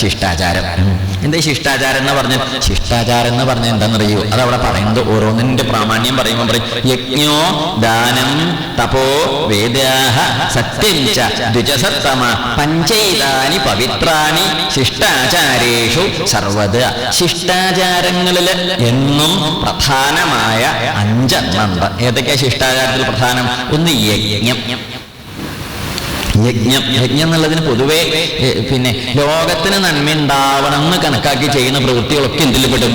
ശിഷ്ടാചാരം. എന്താ ശിഷ്ടാചാരം എന്ന് പറഞ്ഞു? ശിഷ്ടാചാരം എന്ന് പറഞ്ഞ എന്താണെന്നറിയോ? അത് അവിടെ പറയുന്നത് ഓരോന്നിന്റെ പ്രാമാണ്യം പറയുമ്പോൾ പറയും. യജ്ഞോ ദാനം തപോ വേദാഹ സത്യം ദ്വിജസത്തമ പഞ്ചൈതാനി പവിത്രാണി ശിഷ്ടാചാരേഷു സർവത് ശിഷ്ടാചാരങ്ങളിൽ എന്നും പ്രധാനമായ അഞ്ചെണ്ണുണ്ട് ഏതൊക്കെയാ ശിഷ്ടാചാരത്തിൽ പ്രധാനം? ഒന്ന് യജ്ഞം. യജ്ഞം യജ്ഞം എന്നുള്ളതിന് പൊതുവെ പിന്നെ ലോകത്തിന് നന്മ ഉണ്ടാവണം എന്ന് കണക്കാക്കി ചെയ്യുന്ന പ്രവൃത്തികളൊക്കെ എന്തിൽ പെടും?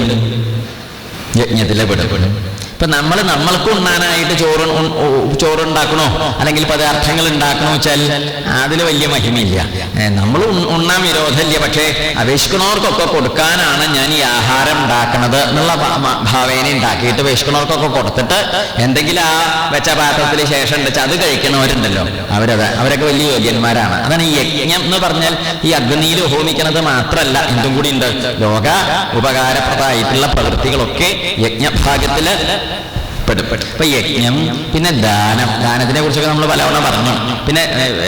യജ്ഞത്തിലെ പെടും. ഇപ്പൊ നമ്മൾ നമ്മൾക്ക് ഉണ്ണാനായിട്ട് ചോറ് ചോറുണ്ടാക്കണോ? അല്ലെങ്കിൽ പദാർത്ഥങ്ങൾ ഉണ്ടാക്കണോ വെച്ചാൽ അതിൽ വലിയ മഹിമയില്ല. നമ്മൾ ഉണ്ണാൻ വിരോധമില്ല. പക്ഷേ അപേക്ഷിക്കണവർക്കൊക്കെ കൊടുക്കാനാണ് ഞാൻ ഈ ആഹാരം ഉണ്ടാക്കണത് എന്നുള്ള ഭാവേനെ ഉണ്ടാക്കിയിട്ട് അപേക്ഷിക്കണവർക്കൊക്കെ കൊടുത്തിട്ട് എന്തെങ്കിലും ആ വെച്ച പാത്രത്തിൽ ശേഷം ഉണ്ട് അത് കഴിക്കണവരുണ്ടല്ലോ. അവരത് അവരൊക്കെ വലിയ യോഗ്യന്മാരാണ്. അതാണ് ഈ യജ്ഞം എന്ന് പറഞ്ഞാൽ ഈ അഗ്നിയിൽ ഹോമിക്കുന്നത് മാത്രമല്ല എന്തും കൂടി ഉണ്ട്. ലോക ഉപകാരപ്രദമായിട്ടുള്ള പ്രവൃത്തികളൊക്കെ യജ്ഞഭാഗത്തിൽ പെടും. അപ്പൊ യജ്ഞം പിന്നെ ദാനം. ദാനത്തിനെ കുറിച്ചൊക്കെ നമ്മൾ പലവണ്ണം പറഞ്ഞു. പിന്നെ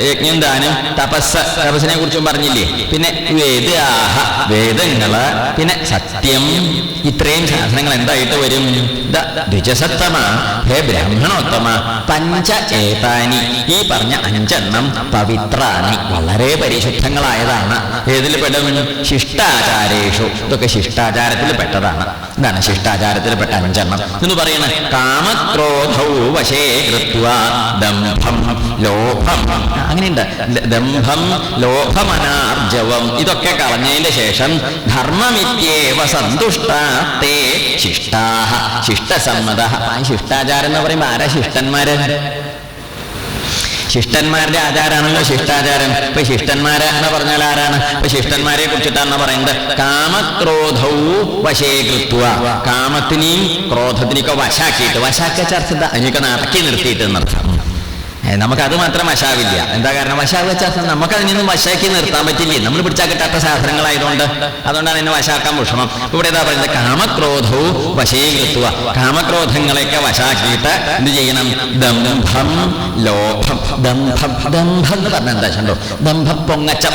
യജ്ഞം ദാനം തപസ് തപസ്സിനെ കുറിച്ചും പറഞ്ഞില്ലേ? പിന്നെ വേദാഹ വേദങ്ങൾ പിന്നെ സത്യം. ഇത്രയും ശാസനങ്ങൾ എന്തായിട്ട് വരും? ദ്വിജസത്തമ ഹേ ബ്രാഹ്മണോത്തമ പഞ്ച ഏതാനി. ഈ പറഞ്ഞ അഞ്ചെണ്ണം പവിത്രാണി. വളരെ പരിശുദ്ധങ്ങളായതാണ്. ഏതിൽ പെടും? ശിഷ്ടാചാരേഷു. ഇതൊക്കെ ശിഷ്ടാചാരത്തിൽ പെട്ടതാണ്. ഇതാണ് ശിഷ്ടാചാരത്തിൽപ്പെട്ട അഞ്ചെണ്ണം. എന്ന് പറയണ. കാമക്രോധൗ വശേ കൃത്വ ദംഭം ലോഭം. അങ്ങനെയുണ്ട്. ദംഭം ലോഭമനാർജവം. ഇതൊക്കെ കളഞ്ഞതിന്റെ ശേഷം ധർമ്മമിത്യേവ സന്തുഷ്ടാത്തേ ശിഷ്ടാഹ ശിഷ്ടസമ്മത ശിഷ്ടാചാരം എന്ന് പറയുമ്പോൾ ആരാ ശിഷ്ടന്മാര്? ശിഷ്ടന്മാരുടെ ആചാരാണല്ലോ ശിഷ്ടാചാരം. ഇപ്പൊ ശിഷ്ടന്മാരെ എന്ന് പറഞ്ഞാൽ ആരാണ്? ഇപ്പൊ ശിഷ്ടന്മാരെ കുറിച്ചിട്ടാണ് പറയുന്നത്. കാമക്രോധവും വശീകൃത്വ കാമത്തിനെയും ക്രോധത്തിനെയൊക്കെ വശാക്കിയിട്ട്. വശാക്കിയ ചർച്ച അതിനൊക്കെ നടക്കി നിർത്തിയിട്ട് എന്നർത്ഥം. നമുക്കത് മാത്രം വശാവില്ല. എന്താ കാരണം? വശാവ് വെച്ചാൽ നമുക്ക് അതിനൊന്നും വശാക്കി നിർത്താൻ പറ്റില്ലേ. നമ്മൾ പിടിച്ചാൽ കിട്ടാത്ത സാധനങ്ങളായതുകൊണ്ട് അതുകൊണ്ടാണ് എന്നെ വശാക്കാൻ വിഷമം. ഇവിടെ എന്താ പറയുന്നത് കാമക്രോധവും വശീകൃത്വ. കാമക്രോധങ്ങളെയൊക്കെ വശാക്കിയിട്ട് എന്ത് ചെയ്യണം? ദംഭം ലോഭം ദംഭം ദംഭം എന്ന് പറഞ്ഞാൽ എന്താ ചണ്ടോ ദംഭം പൊങ്ങച്ചം.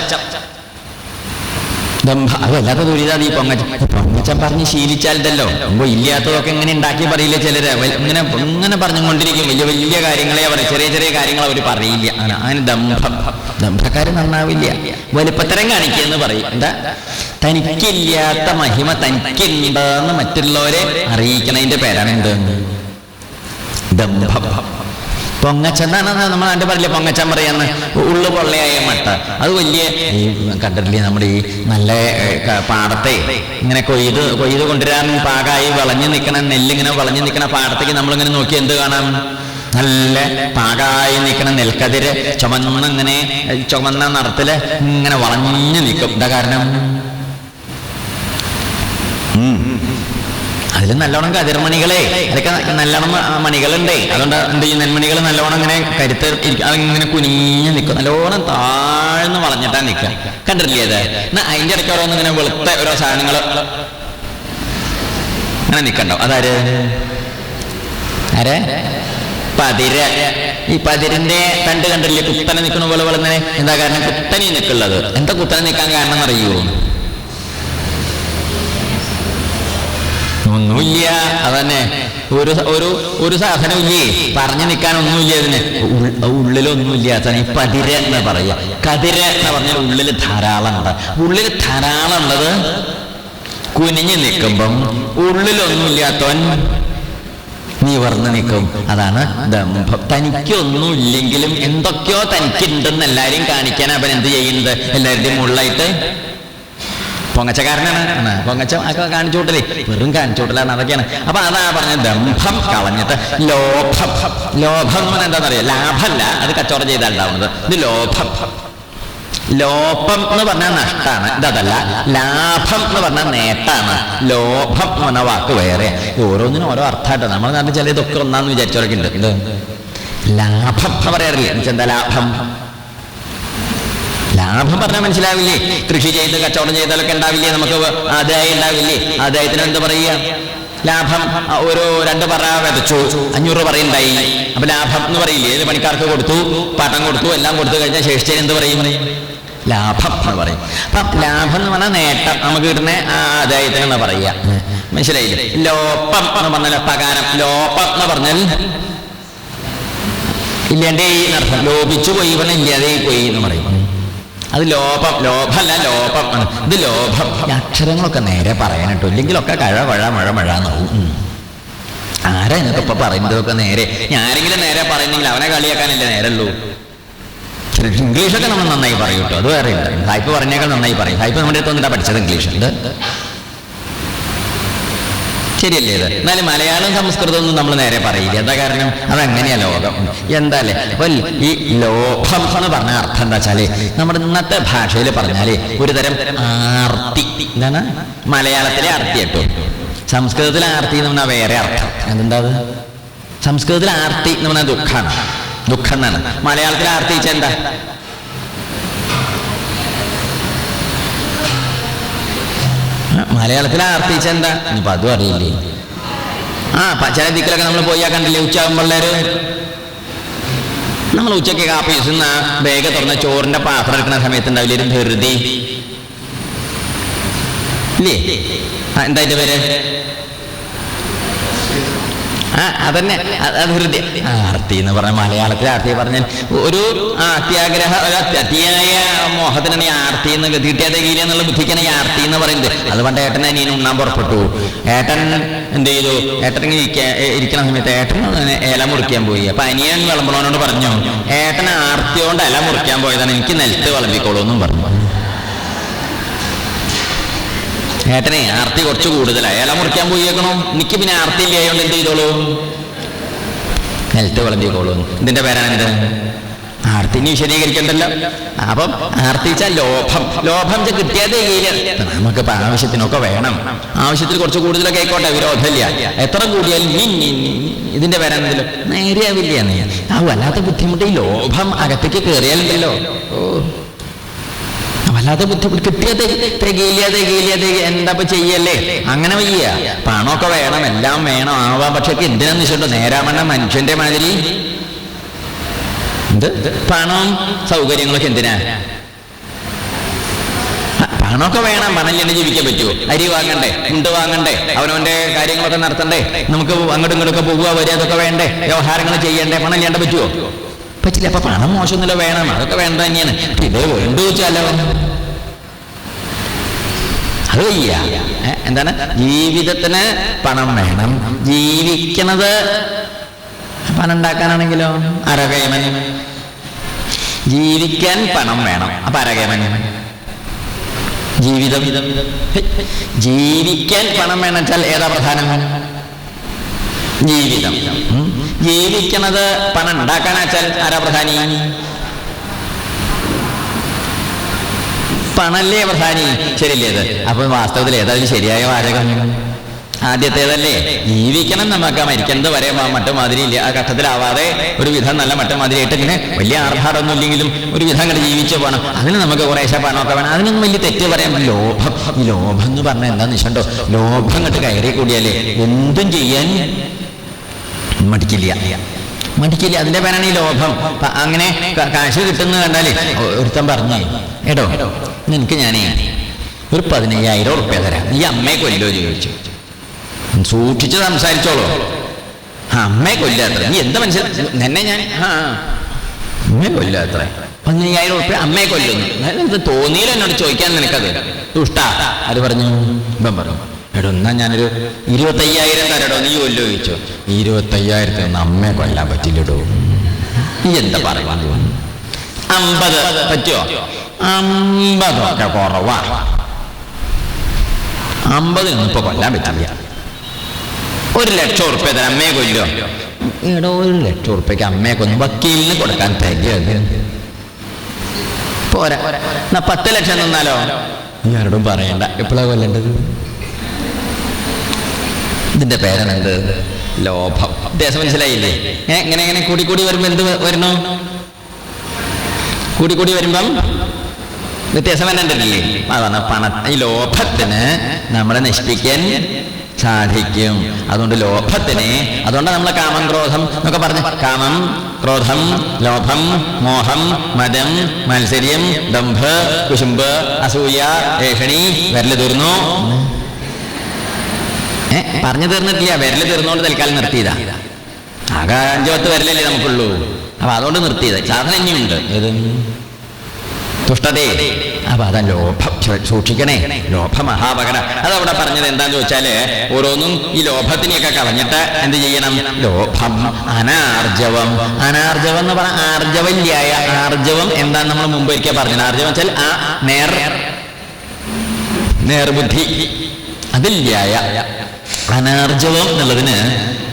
അതല്ലാത്ത ദുരിതാ ഈ പൊങ്ങച്ചൻ പൊങ്ങച്ചൻ പറഞ്ഞ് ശീലിച്ചാലല്ലോ അപ്പൊ ഇല്ലാത്തതൊക്കെ ഇങ്ങനെ ഉണ്ടാക്കി പറയില്ല ചിലര്. ഇങ്ങനെ ഇങ്ങനെ പറഞ്ഞുകൊണ്ടിരിക്കും. വലിയ വലിയ കാര്യങ്ങളെ പറയും ചെറിയ ചെറിയ കാര്യങ്ങൾ അവർ പറയില്ല. അങ്ങനെ ദംഭം നന്നാവില്ല. വലിപ്പത്തരം കാണിക്കുക എന്ന് പറയും. എന്താ? തനിക്കില്ലാത്ത മഹിമ തനിക്കുണ്ടെന്ന് മറ്റുള്ളവരെ അറിയിക്കണതിന്റെ പേരാണ് എന്ത്? ദംഭം പൊങ്ങച്ചെന്നാണ് നമ്മൾ അതിന്റെ പറയില്ല പൊങ്ങച്ചൻ പറയാന്ന് ഉള്ളു പൊള്ളയായ മട്ട. അത് വലിയ ഈ കണ്ടിട്ടില്ലേ നമ്മുടെ ഈ നല്ല പാടത്തെ? ഇങ്ങനെ കൊയ്ത് കൊയ്ത് കൊണ്ടുവരാൻ പാകായി വളഞ്ഞു നിൽക്കണ നെല്ലിങ്ങനെ വളഞ്ഞു നിൽക്കണ പാടത്തേക്ക് നമ്മളിങ്ങനെ നോക്കി എന്ത് കാണാം? നല്ല പാകായി നിൽക്കണ നെൽക്കതിര് ചുമന്ന ഇങ്ങനെ ചുമന്ന നിറത്തിൽ ഇങ്ങനെ വളഞ്ഞു നിൽക്കും. എന്താ കാരണം? അതിൽ നല്ലോണം കതിർമണികളെ. അതൊക്കെ നല്ലോണം മണികളുണ്ട്. അതുകൊണ്ട് എന്ത് ചെയ്യും? നെന്മണികൾ നല്ലോണം ഇങ്ങനെ കരുത്ത് അതിങ്ങനെ കുനിഞ്ഞ് നിൽക്കും നല്ലോണം താഴ്ന്ന് വളഞ്ഞിട്ടാ നിൽക്കുക കണ്ടിട്ടില്ലേ അത്? എന്നാ അതിന്റെ ഇടയ്ക്ക് ഓരോന്ന് ഇങ്ങനെ വെളുത്ത ഓരോ സാധനങ്ങൾ അങ്ങനെ നിൽക്കണ്ടോ അതാര്? ആരെ? പതിര. ഈ പതിരിന്റെ തണ്ട് കണ്ടില്ലേ? കുത്തനെ നിൽക്കണ പോലെ പോലെ എന്താ കാരണം? കുത്തനെ നിൽക്കുള്ളത് എന്താ കുത്തനെ നിൽക്കാൻ കാരണം എന്നറിയോ ഒന്നുമില്ല അതന്നെ. ഒരു ഒരു ഒരു സാധനമില്ലേ പറഞ്ഞു നിൽക്കാൻ ഒന്നുമില്ല അതിന്. ഉള്ളിലൊന്നുമില്ല അതാണ് ഈ പതിര എന്ന് പറയുക. കതിര എന്ന് പറഞ്ഞാൽ ഉള്ളിൽ ധാരാളം ഉണ്ട് ഉള്ളിൽ ധാരാളം ഉള്ളത് കുനിഞ്ഞു നിൽക്കുമ്പം ഉള്ളിലൊന്നുമില്ലാത്തവൻ നിവർന്ന് നിൽക്കും. അതാണ് ദമ്പം തനിക്കൊന്നും ഇല്ലെങ്കിലും എന്തൊക്കെയോ തനിക്കുണ്ടെന്ന് എല്ലാവരെയും കാണിക്കാൻ അവൻ എന്ത് ചെയ്യുന്നത്? എല്ലാവരുടെയും മുകളിലായിട്ട് പൊങ്ങച്ചക്കാരനാണ്. പൊങ്ങച്ച ഒക്കെ കാണിച്ചോട്ടലേ വെറും കാണിച്ചുകൂട്ടലാണ് അതൊക്കെയാണ്. അപ്പൊ അതാ പറഞ്ഞ ദംഭം കളഞ്ഞിട്ട് ലോഭം. ലോഭം എന്ന് പറഞ്ഞാൽ എന്താണെന്നറിയാം? ലാഭമല്ല അത് കച്ചവടം ചെയ്താൽ ഉണ്ടാവുന്നത്. ഇത് ലോഭം. ലോഭം എന്ന് പറഞ്ഞാൽ നഷ്ടമാണ് ഇതല്ല ലാഭം എന്ന് പറഞ്ഞാൽ നേട്ടാണ്. ലോഭം എന്ന് വാക്ക് വേറെ. ഓരോന്നിനും ഓരോ അർത്ഥമായിട്ട്. നമ്മൾ നാട്ടിൽ ചില ഇതൊക്കെ ഒന്നാന്ന് വിചാരിച്ചവരൊക്കെ ഉണ്ട്. ലാഭം എന്ന് പറയാറില്ലേ? എന്താ ലാഭം? ലാഭം പറഞ്ഞാൽ മനസ്സിലാവില്ലേ? കൃഷി ചെയ്ത് കച്ചവടം ചെയ്താലൊക്കെ ഉണ്ടാവില്ലേ നമുക്ക്? ആദായം ഉണ്ടാവില്ലേ? ആദായത്തിന് എന്ത് പറയുക? ലാഭം ഒരു രണ്ട് പറ വിതച്ചു. അഞ്ഞൂറ് പറയുണ്ടായി അപ്പൊ ലാഭം എന്ന് പറയില്ലേ? ഏത് പണിക്കാർക്ക് കൊടുത്തു? പാട്ടം കൊടുത്തു എല്ലാം കൊടുത്തു കഴിഞ്ഞാൽ ശേഷിച്ചതിന് എന്ത് പറയും? ലാഭം എന്ന് പറയും. അപ്പൊ ലാഭം എന്ന് പറഞ്ഞാൽ നേട്ടം. നമുക്ക് കിട്ടുന്ന ആദായത്തിനാണ് പറയുക? മനസ്സിലായില്ലേ? ലോപം എന്ന് പറഞ്ഞാൽ പകാരം ലോപം എന്ന് പറഞ്ഞാൽ ഇല്ലാണ്ടേ എന്നർത്ഥം ലോപിച്ചു പോയി പറഞ്ഞാൽ ഇല്ലാതെ പോയി എന്ന് പറയും. അത് ലോപം ലോഭമല്ല ലോപം ഇത് ലോഭം. അക്ഷരങ്ങളൊക്കെ നേരെ പറയാൻ കേട്ടോ. ഇല്ലെങ്കിലൊക്കെ കഴ വഴ മഴ മഴ എന്നാവും. ആരാ എന്നൊക്കെ ഇപ്പൊ പറയുന്നതൊക്കെ നേരെ? ആരെങ്കിലും നേരെ പറയുന്നെങ്കിൽ അവനെ കളിയാക്കാനല്ലേ നേരല്ലോ ഇംഗ്ലീഷൊക്കെ നമ്മൾ നന്നായി പറയും കേട്ടോ. അത് വേറെ ഇല്ല. ഹൈപ്പ് പറഞ്ഞേക്കാൾ നന്നായി പറയും. ഹൈപ്പ് നമ്മുടെ അടുത്ത് വന്നിട്ടാ പഠിച്ചത് ഇംഗ്ലീഷ്. ഉണ്ട് ശരിയല്ലേ ഇത്? എന്നാലും മലയാളം സംസ്കൃതം ഒന്നും നമ്മൾ നേരെ പറയില്ല. എന്താ കാരണം? അതങ്ങനെയാ ലോകം. എന്താ അല്ലേ ഈ ലോഭം എന്ന് പറഞ്ഞ അർത്ഥം എന്താ വെച്ചാൽ നമ്മുടെ ഇന്നത്തെ ഭാഷയിൽ പറഞ്ഞാൽ ഒരു തരം ആർത്തി. എന്താണ്? മലയാളത്തിലെ ആർത്തി കേട്ടോ. സംസ്കൃതത്തിലെ ആർത്തി എന്ന് പറഞ്ഞാൽ വേറെ അർത്ഥം. അതെന്താ സംസ്കൃതത്തിൽ ആർത്തി എന്ന് പറഞ്ഞാൽ ദുഃഖമാണ് ദുഃഖം എന്നാണ്. മലയാളത്തിൽ ആർത്തി എന്താ? മലയാളത്തിലെ ആർത്തിച്ച എന്താ? ഇനിയിപ്പോൾ അതും അറിയില്ലേ? ആ പച്ചര ദിക്കലൊക്കെ നമ്മൾ പോയാ കണ്ടില്ലേ ഉച്ചയാകുമ്പോള്ളേര് നമ്മൾ ഉച്ചയ്ക്ക് കാപ്പി നിന്ന് ബേഗ തുറന്ന ചോറിന്റെ പാത്രം എടുക്കുന്ന സമയത്ത് ഉണ്ടാവില്ലേ ധൃതി? ഇല്ലേ? എന്താ ഇതിന്റെ പേര്? അതന്നെ. അത് ഹൃദയ ആർത്തി എന്ന് പറഞ്ഞ മലയാളത്തിൽ ആർത്തി പറഞ്ഞാൽ ഒരു അത്യാഗ്രഹ അതിയായ മോഹത്തിനാണ് ഈ ആർത്തി എന്ന് കിട്ടിയാതെ കീഴ എന്നുള്ള ബുദ്ധിക്കാണ് ഈ ആർത്തി എന്ന് പറയുന്നത്. അതുകൊണ്ട് ഏട്ടൻ അനിയൻ ഉണ്ണാൻ പുറപ്പെട്ടു. ഏട്ടൻ എന്ത് ചെയ്തു? ഏട്ടൻ ഇങ്ങനെ ഇരിക്ക- ഏ, ഇരിക്കണ സമയത്ത് ഏട്ടൻ ഇല മുറിക്കാൻ പോയി. അപ്പൊ അനിയൻ വിളമ്പണോനോട് പറഞ്ഞു ഏട്ടൻ ആർത്തിയോണ്ട് ഇല മുറിക്കാൻ പോയതാണ്. എനിക്ക് നിലത്ത് വിളമ്പിക്കോളൂ എന്നും പറഞ്ഞു. ഏട്ടനെ ആർത്തി കുറച്ച് കൂടുതലായി ഇല മുറിക്കാൻ പോയേക്കണോ. എനിക്ക് പിന്നെ ആർത്തി ഇല്ല ആയതുകൊണ്ട് എന്ത് ചെയ്തോളൂ? നിലത്ത് വിളമ്പിക്കോളൂ. ഇതിന്റെ പേരാണ് എന്ത് ആർത്തി ഇനി വിശദീകരിക്കണ്ടല്ലോ. അപ്പം ആർത്തിച്ച ലോഭം. ലോഭം ചെ നമുക്ക് ആവശ്യത്തിനൊക്കെ വേണം. ആവശ്യത്തിൽ കുറച്ച് കൂടുതലൊക്കെ ആയിക്കോട്ടെ വിരോധമില്ല. എത്ര കൂടിയാലും ഇതിന്റെ പേരാണെന്നല്ലോ നേരെയാവില്ല ആ വല്ലാത്ത ബുദ്ധിമുട്ട് ഈ ലോഭം അകത്തേക്ക് കയറിയാലുണ്ടല്ലോ ഓ. വല്ലാതെ ബുദ്ധിമുട്ട് കിട്ടിയത്? തികയില്ല തികയില്ല തിക എന്താ ഇപ്പൊ ചെയ്യല്ലേ? അങ്ങനെ വയ്യ. പണമൊക്കെ വേണം എല്ലാം വേണം ആവാം. പക്ഷെ എന്തിനാന്ന് നേരാ വേണ്ട മനുഷ്യന്റെ മാതിരി. എന്ത്? പണം സൗകര്യങ്ങളൊക്കെ എന്തിനാ? പണമൊക്കെ വേണം. പണം ചെന്ന് ജീവിക്കാൻ പറ്റുമോ അരി വാങ്ങണ്ടേ മുണ്ട് വാങ്ങണ്ടേ അവനവന്റെ കാര്യങ്ങളൊക്കെ നടത്തണ്ടേ? നമുക്ക് അങ്ങോട്ടും ഇങ്ങോട്ടൊക്കെ പോകുക വരിക അതൊക്കെ വേണ്ടേ? വ്യവഹാരങ്ങൾ ചെയ്യണ്ടേ? പണം ചെയ്യേണ്ട പറ്റുമോ പറ്റില്ല. അപ്പൊ പണം മോശമൊന്നുമില്ല വേണം. അതൊക്കെ വേണ്ട തന്നെയാണ്. ഇത് വേണ്ടു വെച്ചാലോ? അത് എന്താണ്? ജീവിതത്തിന് പണം വേണം. ജീവിക്കണത് പണം ഉണ്ടാക്കാനാണെങ്കിലോ അരകേമൻ ജീവിക്കാൻ പണം വേണം. അപ്പൊ അരകേമൻ ജീവിതം. ജീവിക്കാൻ പണം വേണം വെച്ചാൽ ഏതാ പ്രധാനം? ജീവിതം. ജീവിക്കണത് പണം ഉണ്ടാക്കാനാച്ചാൽ ആരാ പ്രധാനി? പണല്ലേ പ്രധാനി? ശരിയല്ലേ അത്? അപ്പൊ വാസ്തവത്തിൽ ഏതായാലും ശരിയായ വാചകം? ആദ്യത്തേതല്ലേ ജീവിക്കണം നമുക്ക് മരിക്കുന്നത് വരെ മ- മട്ടുമാതിരി ഇല്ല. ആ ഘട്ടത്തിലാവാതെ ഒരു വിധം നല്ല മട്ടുമാതിരി ആയിട്ട് ഇങ്ങനെ വലിയ ആർഭാടൊന്നും ഇല്ലെങ്കിലും ഒരു വിധം അങ്ങനെ ജീവിച്ചു പോകണം അതിന് നമുക്ക് കുറേശ്ശെ പണമൊക്കെ വേണം. അതിനൊന്നും വലിയ തെറ്റ് പറയാൻ ലോഭം. ഈ ലോഭം എന്ന് പറഞ്ഞാൽ എന്താന്ന് വെച്ചിട്ടുണ്ടോ? ലോഭം അങ്ങോട്ട് കയറി കൂടിയാലേ എന്തും ചെയ്യാൻ മടിക്കില്ല. മടിക്കില്ല. അതിന്റെ പേരാണ് ഈ ലോഭം. അങ്ങനെ കാശ് കിട്ടുന്ന കണ്ടാലേ ഒരുത്തം പറഞ്ഞേ എടോ നിനക്ക് ഞാനേ ഒരു പതിനയ്യായിരം ഉറുപ്പ്യ തരാം. നീ അമ്മയെ കൊല്ലോ ചോദിച്ചു. സൂക്ഷിച്ച് സംസാരിച്ചോളൂ. അമ്മയെ കൊല്ലാത്ര നീ എന്താ മനസ്സിലായി എന്നെ ഞാൻ ആ. അമ്മയെ കൊല്ലാത്ര പതിനയ്യായിരം ഉറുപ്പ്യ അമ്മയെ കൊല്ലുന്നു. എനിക്ക് തോന്നിയില്ല എന്നോട് ചോദിക്കാൻ നിനക്കത്? ദുഷ്ടാ. അത് പറഞ്ഞു? ഇപ്പം പറഞ്ഞു. എടോ എന്നാ ഞാനൊരു ഇരുപത്തയ്യായിരം തരടോ നീ കൊല്ലോ ചോദിച്ചോ. ഇരുപത്തയ്യായിരത്തി ഒന്ന് അമ്മയെ കൊല്ലാൻ പറ്റില്ലടോ. നീ എന്താ പറയുന്നത് അമ്പത് പറ്റുമോ അമ്പതൊക്കെ കുറവാ. അമ്പത് ഇപ്പൊ കൊല്ലാൻ പറ്റില്ല. ഒരു ലക്ഷം ഉറുപ്പ്യ തരാം അമ്മയെ കൊല്ലോ എടോ ഒരു ലക്ഷം ഉറുപ്പ്യക്ക് അമ്മയെ കൊന്നു വക്കീലിന് കൊടുക്കാൻ തികയത് പോരാ. എന്നാ പത്ത് ലക്ഷം തന്നാലോ? നീ ആരോടും പറയണ്ട. എപ്പോഴാ കൊല്ലേണ്ടത്? ഇതിന്റെ പേരാണ് എന്ത് ലോഭം. വ്യത്യാസം മനസ്സിലായില്ലേ? ഇങ്ങനെ ഇങ്ങനെ കൂടി കൂടി വരുമ്പോ എന്ത് വരണോ? കൂടി കൂടി വരുമ്പം വ്യത്യാസം വരണ്ടല്ലേ അതാണ് പണ ഈ ലോഭത്തിന് നമ്മളെ നശിപ്പിക്കാൻ സാധിക്കും. അതുകൊണ്ട് ലോഭത്തിന് അതുകൊണ്ട് നമ്മൾ കാമം ക്രോധം എന്നൊക്കെ പറഞ്ഞു. കാമം ക്രോധം ലോഭം മോഹം മതം മത്സര്യം ദംഭ് കുശുമ്പ് അസൂയ ഏഷണി വരൽ തീർന്നു. പറഞ്ഞു തീർന്നിട്ടില്ല. വരൽ തീർന്നുകൊണ്ട് തൽക്കാലം നിർത്തിയതാ. ആകെ അഞ്ചു പത്ത് വരലല്ലേ നമുക്കുള്ളൂ. അപ്പൊ അതുകൊണ്ട് നിർത്തിയത്. സാധനം ഇനിയുണ്ട്. ഏത്? തുഷ്ടതേ അപ്പൊ അതാ ലോഭം സൂക്ഷിക്കണേ. ലോഭ മഹാപകട അതവിടെ പറഞ്ഞത് എന്താന്ന് ചോദിച്ചാൽ ഓരോന്നും ഈ ലോഭത്തിനെയൊക്കെ കളഞ്ഞിട്ട് എന്ത് ചെയ്യണം? ലോഭം അനാർജവം. അനാർജവം എന്ന് പറഞ്ഞ ആർജവല്യായ ആർജവം എന്താന്ന് നമ്മൾ മുമ്പ് ഒരിക്കൽ പറഞ്ഞത് ആർജവം വെച്ചാൽ ആ നേർ നേർബുദ്ധി. അതില്യായ. അനാർജവം എന്നുള്ളതിന്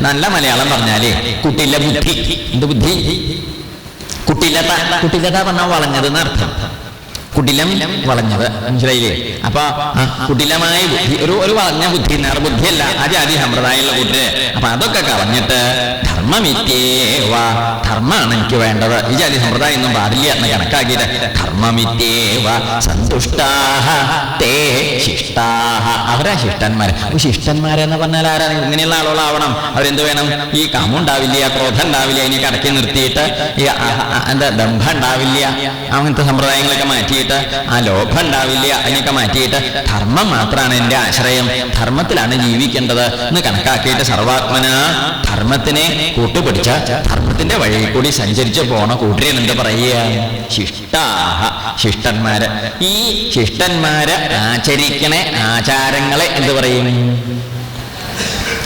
നല്ല മലയാളം പറഞ്ഞാലേ കുട്ടിയില്ല ബുദ്ധി. എന്ത് ബുദ്ധി? കുട്ടിയില്ലാത്ത കുട്ടിയില്ലാത്ത പറഞ്ഞാൽ വളഞ്ഞത് എന്നർത്ഥം. കുടിലം വളഞ്ഞത്. മനസ്സിലായില്ലേ? അപ്പൊ കുടിലമായ ബുദ്ധി ഒരു ഒരു വളഞ്ഞ ബുദ്ധി നേർബുദ്ധിയല്ല. ആ ജാതി സമ്പ്രദായമുള്ള കൂട്ടര്. അപ്പൊ അതൊക്കെ കളഞ്ഞിട്ട് ധർമ്മമിത്യേവ ധർമ്മമാണ് എനിക്ക് വേണ്ടത്. ഈ സമ്പ്രദായം ഒന്നും പാടില്ല എന്ന് കണക്കാക്കിയിട്ട്. ധർമ്മമിത്യേവ സന്തുഷ്ടാഹ തേ ശിഷ്ടാഹ. അവരാ ശിഷ്ടന്മാർ ശിഷ്ടന്മാരെ ശിഷ്ടന്മാരെന്ന് പറഞ്ഞാൽ ആരാണ് ഇങ്ങനെയുള്ള ആളുകളാവണം. അവരെന്ത് വേണം? ഈ കാമം ഉണ്ടാവില്ല ക്രോധം ഉണ്ടാവില്ല ഇനി കടക്കി നിർത്തിയിട്ട് ഈ എന്താ ദമ്പ ഉണ്ടാവില്ല അങ്ങനത്തെ സമ്പ്രദായങ്ങളൊക്കെ മാറ്റിയിട്ട് ആ ലോഭം ഉണ്ടാവില്ല അതിനൊക്കെ മാറ്റിയിട്ട് ധർമ്മം മാത്രമാണ് എന്റെ ആശ്രയം. ധർമ്മത്തിലാണ് ജീവിക്കേണ്ടത് എന്ന് കണക്കാക്കിയിട്ട് സർവാത്മന ധർമ്മത്തിനെ കൂട്ടുപിടിച്ച ധർമ്മത്തിന്റെ വഴി കൂടി സഞ്ചരിച്ചു പോണ കൂട്ടരെ എന്താ പറയുക? ശിഷ്ടാഹ ശിഷ്ടന്മാര്. ഈ ശിഷ്ടന്മാര് ആചരിക്കണ ആചാരങ്ങളെ എന്ത് പറയും?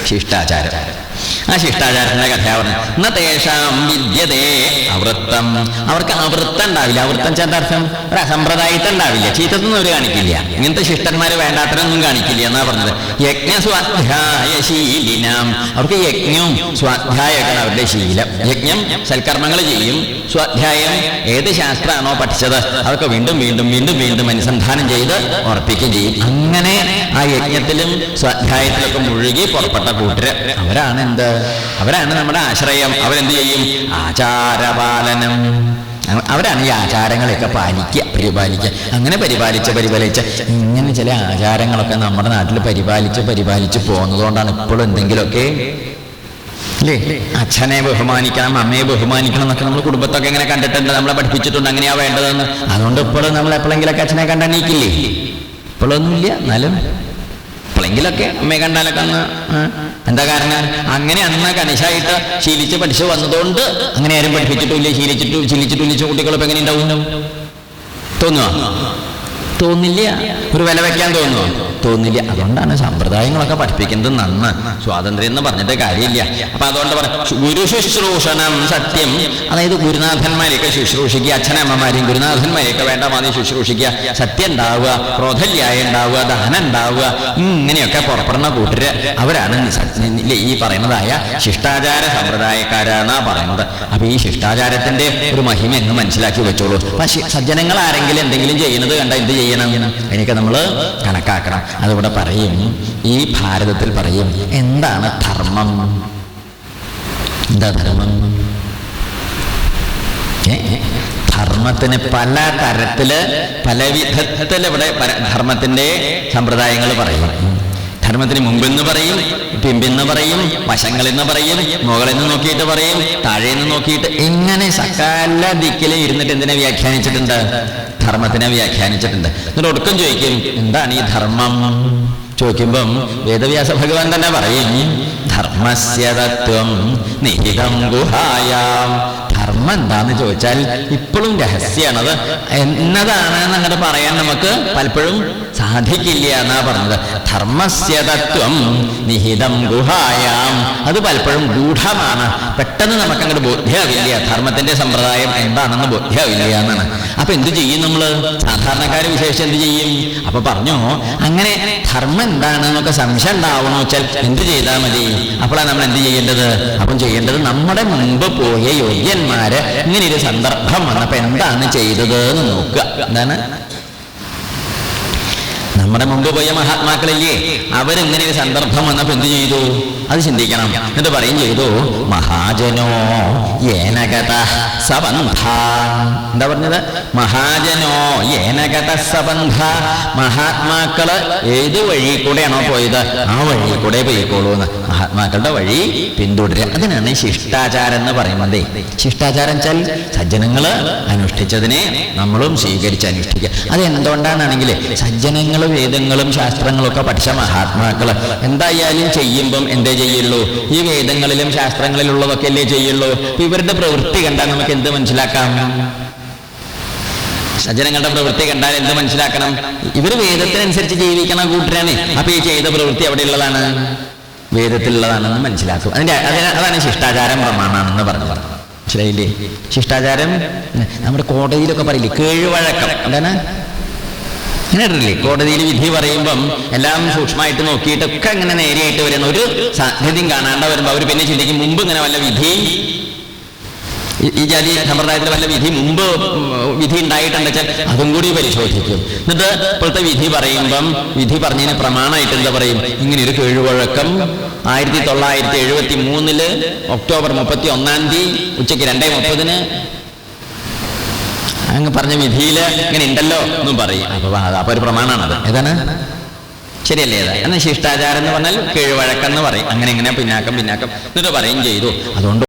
ശിഷ്ടാചാരം. ആ ശിഷ്ടാചാരത്തിന്റെ കഥ പറഞ്ഞു എന്ന തേഷാം വിദ്യതേ അവൃത്തം. അവർക്ക് അവൃത്തം ഉണ്ടാവില്ല. അവൃത്തം ചെന്താർത്ഥം ഒരു അസമ്പ്രദായത്തെ ഉണ്ടാവില്ല. ചീത്തത്തൊന്നും അവർ കാണിക്കില്ല. ഇങ്ങനത്തെ ശിഷ്ടന്മാര് വേണ്ടാത്തരൊന്നും കാണിക്കില്ല എന്നാ പറഞ്ഞത്. യജ്ഞ സ്വാധ്യായശീലിനാം അവർക്ക് യജ്ഞവും സ്വാധ്യായമാണ് അവരുടെ ശീലം. യജ്ഞം സൽക്കർമ്മങ്ങൾ ചെയ്യും. സ്വാധ്യായം ഏത് ശാസ്ത്രമാണോ പഠിച്ചത്. അതൊക്കെ വീണ്ടും വീണ്ടും വീണ്ടും വീണ്ടും അനുസന്ധാനം ചെയ്ത് ഉറപ്പിക്കുകയും ചെയ്യും. അങ്ങനെ ആ യജ്ഞത്തിലും സ്വാധ്യായത്തിലൊക്കെ മുഴുകി പുറപ്പെട്ട കൂട്ടര് അവരാണ് എന്ത്? അവരാണ് നമ്മുടെ ആശ്രയം. അവരെന്ത് ചെയ്യും? ആചാരപാലനം. അവ- അവരാണ് ഈ ആചാരങ്ങളെയൊക്കെ പാലിക്കുക പരിപാലിക്കുക. അങ്ങനെ പരിപാലിച്ച് പരിപാലിച്ച്. ഇങ്ങനെ ചില ആചാരങ്ങളൊക്കെ നമ്മുടെ നാട്ടിൽ പരിപാലിച്ച് പരിപാലിച്ച് പോകുന്നതുകൊണ്ടാണ് ഇപ്പോഴും എന്തെങ്കിലുമൊക്കെ അല്ലേ അച്ഛനെ ബഹുമാനിക്കണം അമ്മയെ ബഹുമാനിക്കണം എന്നൊക്കെ നമ്മൾ കുടുംബത്തൊക്കെ എങ്ങനെ കണ്ടിട്ടുണ്ട് നമ്മളെ പഠിപ്പിച്ചിട്ടുണ്ട് അങ്ങനെയാ വേണ്ടതെന്ന്. അതുകൊണ്ട് ഇപ്പോഴും നമ്മൾ എപ്പോഴെങ്കിലൊക്കെ അച്ഛനെ കണ്ടെണീക്കില്ലേ ഇപ്പോഴൊന്നുമില്ല എന്നാലും എപ്പോഴെങ്കിലൊക്കെ അമ്മയെ കണ്ടാലൊക്കെ അന്ന് എന്താ കാരണം? അങ്ങനെ അന്ന് കണിശായിട്ട് ശീലിച്ച് പഠിച്ചു വന്നതുകൊണ്ട് അങ്ങനെ ആരും പഠിപ്പിച്ചിട്ടില്ല. ശീലിച്ചിട്ട് ശീലിച്ചിട്ടില്ല കുട്ടികളൊക്കെ എങ്ങനെ ഉണ്ടാവും? തോന്നുക തോന്നില്ല. ഒരു വില വെക്കാൻ തോന്നുമോ തോന്നില്ല അതുകൊണ്ടാണ് സമ്പ്രദായങ്ങളൊക്കെ പഠിപ്പിക്കുന്നത് നന്ന്. സ്വാതന്ത്ര്യം എന്ന് പറഞ്ഞിട്ട് കാര്യമില്ല. അപ്പൊ അതുകൊണ്ട് പറഞ്ഞു ഗുരു ശുശ്രൂഷണം സത്യം. അതായത് ഗുരുനാഥന്മാരെയൊക്കെ ശുശ്രൂഷിക്കുക അച്ഛനമ്മമാരെയും ഗുരുനാഥന്മാരെയൊക്കെ വേണ്ട മാതിരി ശുശ്രൂഷിക്കുക. സത്യം ഉണ്ടാവുക ക്രോധല്യായ ഉണ്ടാവുക ദഹനം ഉണ്ടാവുക ഇങ്ങനെയൊക്കെ പുറപ്പെടുന്ന കൂട്ടര് അവരാണ് ഈ പറയുന്നതായ ശിഷ്ടാചാര സമ്പ്രദായക്കാരാണ് പറയുന്നത്. അപ്പൊ ഈ ശിഷ്ടാചാരത്തിന്റെ ഒരു മഹിമ എന്ന് മനസ്സിലാക്കി വെച്ചോളൂ. പക്ഷെ സജ്ജനങ്ങൾ ആരെങ്കിലും എന്തെങ്കിലും ചെയ്യുന്നത് കണ്ട എന്ത് ചെയ്യണം? അതിനൊക്കെ നമ്മൾ കണക്കാക്കണം. അതിവിടെ പറയും. ഈ ഭാരതത്തിൽ പറയും എന്താണ് ധർമ്മം? എന്താ ധർമ്മം? ധർമ്മത്തിന് പല തരത്തിൽ പല വിധത്തിൽ ഇവിടെ ധർമ്മത്തിന്റെ സമ്പ്രദായങ്ങൾ പറയും. ധർമ്മത്തിന് മുമ്പെന്ന് പറയും പിമ്പെന്ന് പറയും വശങ്ങളെന്ന് പറയും മുകളിൽ നിന്ന് നോക്കിയിട്ട് പറയും താഴെ നിന്ന് നോക്കിയിട്ട് ഇങ്ങനെ സകല ദിക്കിലും ഇരുന്നിട്ട് എന്തിനെ വ്യാഖ്യാനിച്ചിട്ടുണ്ട്? ധർമ്മത്തിനെ വ്യാഖ്യാനിച്ചിട്ടുണ്ട്. എന്നിട്ട് ഒടുക്കം ചോദിക്കും എന്താണ് ഈ ധർമ്മം? ചോദിക്കുമ്പം വേദവ്യാസ ഭഗവാൻ തന്നെ പറയും ധർമ്മസ്യ നിഹിതം ഗുഹായാം. ധർമ്മം എന്താന്ന് ചോദിച്ചാൽ ഇപ്പോഴും രഹസ്യമാണത് എന്നതാണ് എന്നങ്ങോട്ട് പറയാൻ നമുക്ക് പലപ്പോഴും സാധിക്കില്ല എന്നാ പറഞ്ഞത്. ധർമ്മസ്യ തത്വം നിഹിതം ഗുഹായാം. അത് പലപ്പോഴും ഗൂഢമാണ്. പെട്ടെന്ന് നമുക്ക് അങ്ങോട്ട് ബോധ്യാവില്ല. ധർമ്മത്തിന്റെ സമ്പ്രദായം എന്താണെന്ന് ബോധ്യാവില്ല എന്നാണ്. അപ്പൊ എന്ത് ചെയ്യും നമ്മൾ സാധാരണക്കാരെ വിശേഷം എന്ത് ചെയ്യും? അപ്പൊ പറഞ്ഞു അങ്ങനെ ധർമ്മം എന്താണ്? എന്നൊക്കെ സംശയം ഉണ്ടാവണം? വെച്ചാൽ എന്ത് ചെയ്താൽ മതി? അപ്പോഴാണ് നമ്മൾ എന്ത് ചെയ്യേണ്ടത്? അപ്പം ചെയ്യേണ്ടത് നമ്മുടെ മുമ്പ് പോയ യോഗ്യന്മാര് ഇങ്ങനെ ഒരു സന്ദർഭം വന്നപ്പോ എന്താണ് ചെയ്തത് എന്ന് നോക്കുക. എന്താണ്? നമ്മുടെ മുമ്പ് പോയ മഹാത്മാക്കളില്ലേ? അവരിങ്ങനെ ഒരു സന്ദർഭം വന്നപ്പോ എന്ത് ചെയ്തു? അത് ചിന്തിക്കണം. എന്നിട്ട് പറയും ചെയ്തു മഹാജനോ ഏനകത സബന്ധ. എന്താ പറഞ്ഞത്? മഹാജനോ ഏനകത സബന്ധ. മഹാത്മാക്കൾ ഏത് വഴി കൂടെയാണോ പോയത്? ആ വഴി കൂടെ പോയിക്കോളൂ എന്ന്. മഹാത്മാക്കളുടെ വഴി പിന്തുടരുക. അതിനാണ് ശിഷ്ടാചാരം എന്ന് പറയുന്നത്. ശിഷ്ടാചാരം വെച്ചാൽ സജ്ജനങ്ങൾ അനുഷ്ഠിച്ചതിനെ നമ്മളും സ്വീകരിച്ച് അനുഷ്ഠിക്കുക. അത് എന്തുകൊണ്ടാണെങ്കിൽ സജ്ജനങ്ങളും വേദങ്ങളും ശാസ്ത്രങ്ങളും ഒക്കെ പഠിച്ച മഹാത്മാക്കൾ. എന്തായാലും ചെയ്യുമ്പം എന്തേ ചെയ്യുള്ളൂ? ഈ വേദങ്ങളിലും ശാസ്ത്രങ്ങളിലുള്ളതൊക്കെ അല്ലേ ചെയ്യുള്ളൂ ഇവരുടെ പ്രവൃത്തി കണ്ടാൽ നമുക്ക് എന്ത് മനസ്സിലാക്കാം? സജ്ജനങ്ങളുടെ പ്രവൃത്തി കണ്ടാൽ എന്ത് മനസ്സിലാക്കണം? ഇവർ വേദത്തിനനുസരിച്ച് ജീവിക്കണ കൂട്ടരാണ്. അപ്പൊ ഈ ചെയ്ത പ്രവൃത്തി അവിടെ ഉള്ളതാണ് വേദത്തിലുള്ളതാണെന്ന് മനസ്സിലാക്കും. അതിന്റെ അതിന് അതാണ് ശിഷ്ടാചാരം പ്രമാണാണെന്ന് പറഞ്ഞു പറഞ്ഞു മനസ്സിലായില്ലേ? ശിഷ്ടാചാരം നമ്മുടെ കോടതിയിലൊക്കെ പറയില്ലേ? കേഴുവഴക്കം. എന്താണ്? അങ്ങനെ കോടതിയിൽ വിധി പറയുമ്പം എല്ലാം സൂക്ഷ്മമായിട്ട് നോക്കിയിട്ടൊക്കെ അങ്ങനെ നേരെയായിട്ട് വരുന്ന ഒരു സാധ്യതയും കാണാണ്ട് വരുമ്പോൾ അവർ പിന്നെ ചിന്തിക്കും മുമ്പ് ഇങ്ങനെ വല്ല വിധി? ഈ- ജാതി സമ്പ്രദായത്തിൽ വല്ല വിധി മുമ്പ് വിധി ഉണ്ടായിട്ടുണ്ട് വെച്ചാൽ അതും കൂടി പരിശോധിക്കും. എന്നിട്ട് ഇപ്പോഴത്തെ വിധി പറയുമ്പം വിധി പറഞ്ഞതിന് പ്രമാണമായിട്ട് എന്താ പറയും? ഇങ്ങനെ ഒരു കീഴ്വഴക്കം ആയിരത്തി തൊള്ളായിരത്തി എഴുപത്തി മൂന്നിൽ ഒക്ടോബർ മുപ്പത്തി ഒന്നാം തീയതി ഉച്ചയ്ക്ക് രണ്ടേ മുപ്പതിന് അങ്ങ് പറഞ്ഞ വിധിയിൽ ഇങ്ങനെ ഉണ്ടല്ലോ എന്നും പറയും. അപ്പൊ ഒരു ഒരു പ്രമാണമാണത് ഏതാണ്? ശരിയല്ലേ ഏതാ? എന്നാൽ ശിഷ്ടാചാരം എന്ന് പറഞ്ഞാൽ കീഴ്വഴക്കം എന്ന് പറയും. അങ്ങനെ ഇങ്ങനെ പിന്നാക്കം പിന്നാക്കം. എന്നിട്ട് പറയും ചെയ്തു. അതുകൊണ്ട്